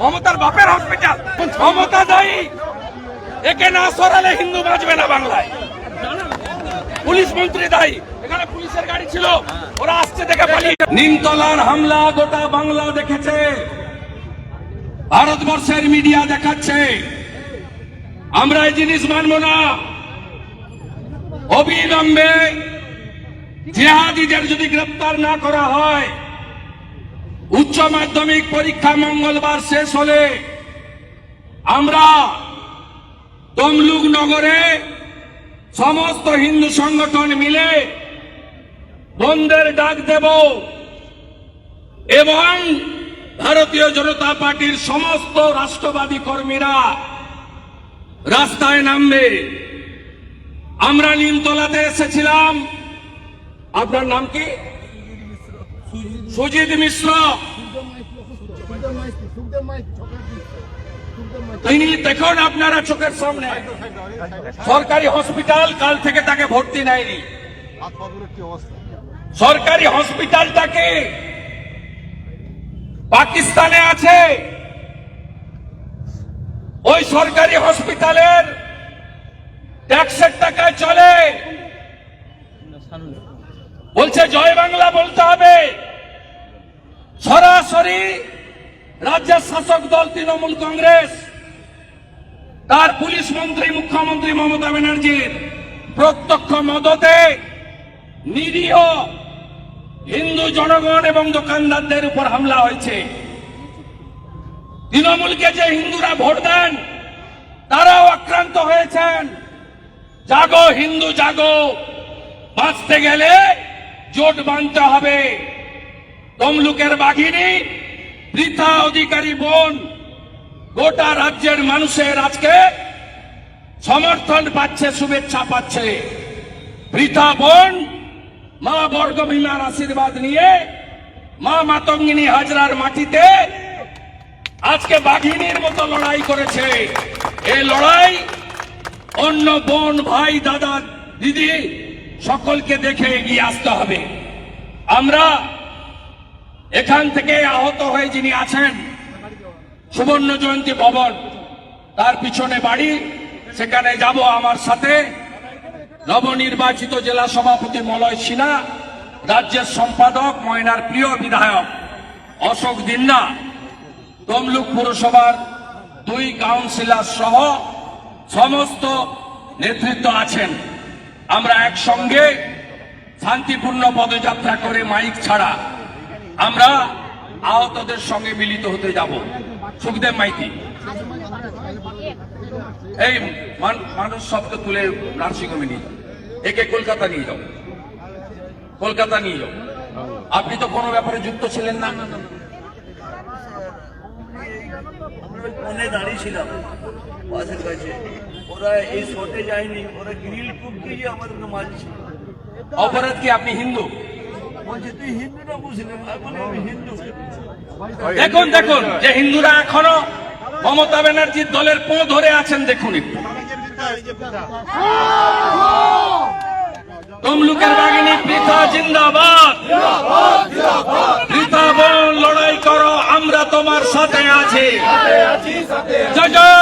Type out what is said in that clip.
মমতার বাপের হসপিটাল মমতা দায়ী একে না সরালে হিন্দু বাঁচবে না বাংলায়। পুলিশ মন্ত্রী দায়ী এখানে পুলিশের গাড়ি ছিল, ওরা আসছে দেখে পালিয়ে নিমতলার হামলা গোটা বাংলা দেখেছে। ভারতবর্ষের মিডিয়া দেখাচ্ছে। আমরা এই জিনিস মানব না। অবিলম্বে জেহাদিদের যদি গ্রেপ্তার না করা হয় উচ্চ মাধ্যমিক পরীক্ষা মঙ্গলবার শেষ হলে আমরা তমলুক নগরে সমস্ত হিন্দু সংগঠন মিলে বন্ধের ডাক দেব এবং ভারতীয় জনতা পার্টির সমস্ত রাষ্ট্রবাদী কর্মীরা রাস্তায় নামবে। আমরা নিমতলাতে এসেছিলাম। আপনার নাম কি? সুজিত মিশ্র। তিনি দেখুন আপনারা চোখের সামনে। সরকারি হসপিটাল কাল থেকে তাকে ভর্তি নেয়নি। সরকারি হসপিটালটাকে পাকিস্তানে আছে। ওই সরকারি হসপিটালের ট্যাক্সের টাকায় চলে। বলছে, জয় বাংলা বলতে হবে। সরাসরি রাজ্যের শাসক দল তৃণমূল কংগ্রেস, তার পুলিশ মন্ত্রী, মুখ্যমন্ত্রী মমতা ব্যানার্জির প্রত্যক্ষ মদতে নিরীহ হিন্দু জনগণ এবং দোকানদারদের উপর হামলা হয়েছে। তৃণমূলকে যে হিন্দুরা ভোট দেন, তারাও আক্রান্ত হয়েছেন। জাগো হিন্দু, জাগো, বাঁচতে গেলে জোট বাঁধতে হবে। তমলুকের বাঘিনী বৃথা অধিকারী বোন, গোটা রাজ্যের মানুষের আজকে সমর্থন পাচ্ছে, শুভেচ্ছা পাচ্ছে। বৃথা বোন, মা বর্গভীমার আশীর্বাদ নিয়ে মা মাতঙ্গিনী হাজরার মাটিতে আজকে বাঘিনীর মতো লড়াই করেছে। এই লড়াই অন্য বোন, ভাই, দাদা, দিদি সকলকে দেখে এগিয়ে আসতে হবে। আমরা এখান থেকে আহত হয়ে যিনি আছেন, সুবর্ণ জয়ন্তী ভবন, তার পিছনে বাড়ি, সেখানে যাব আমার সাথে। নবনির্বাচিত জেলা সভাপতি মলয় সিনহা, রাজ্যের সম্পাদক, ময়নার প্রিয় বিধায়ক অশোক দিন্না, তমলুক পুরসভার দুই কাউন্সিলর সহ সমস্ত নেতৃত্ব আছেন। আমরা একসঙ্গে শান্তিপূর্ণ পদযাত্রা করে মাইক ছাড়া আমরা আহতদের সঙ্গে মিলিত হতে যাব। সুখদেব মাইতি। এই মান- মানুষ সবকে তুলে নার্সিংহোমে নিয়ে যাও। একে কলকাতা নিয়ে যাও। কলকাতা নিয়ে যাও। আপনি তো কোনো ব্যাপারে যুক্ত ছিলেন না। আমরা দাঁড়িয়েছিলাম। কাছে ওরা এই শটে যায়নি। ওরা গ্রিল টুপ দিয়ে আমাদেরকে মারছে। অপরাধ কি আপনি হিন্দু? দেখুন দেখুন যে হিন্দুরা এখনও মমতা ব্যানার্জির দলের পো ধরে আছেন দেখুন একটু। তমলুকের বাগিনী পৃথা জিন্দাবাদ। পৃথা বোন লড়াই করো আমরা তোমার সাথে আছি। জয়।